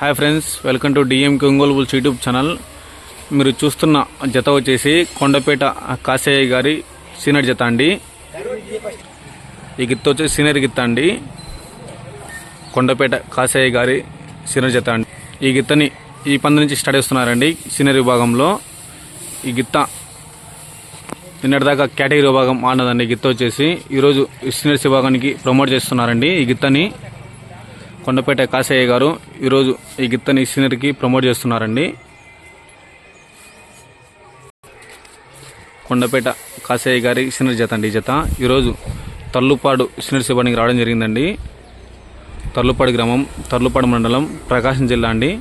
Hi friends welcome to DM Ongole bulls YouTube channel. మీరు చూస్తున్న జత వచ్చేసి కొండపేట కాశయ్య గారి సీనియర్ జత అండి. ఈ గిత్త వచ్చేసి సీనియర్ గిత్త అండి. కొండపేట కాశయ్య గారి సీనియర్ జత అండి. ఈ గిత్తని ఈ పంది నుంచి స్టార్ట్ చేస్తున్నారండి సీనియర్ విభాగంలో. ఈ గిత్త నిన్నటిదాకా కేటగిరీ విభాగం ఆడినదండి. ఈ గిత్త వచ్చేసి ఈరోజు సీనియర్స్ విభాగానికి ప్రమోట్ చేస్తున్నారండి. ఈ గిత్తని కొండపేట కాశయ్య గారు ఈరోజు ఈ గిత్తని సీనరీకి ప్రమోట్ చేస్తున్నారండి. కొండపేట కాశయ్య గారి సీనరీ జత అండి జత. ఈరోజు తర్లుపాడు సీనియర్ శివానికి రావడం జరిగిందండి. తర్లుపాడు గ్రామం తర్లుపాడు మండలం ప్రకాశం జిల్లా అండి.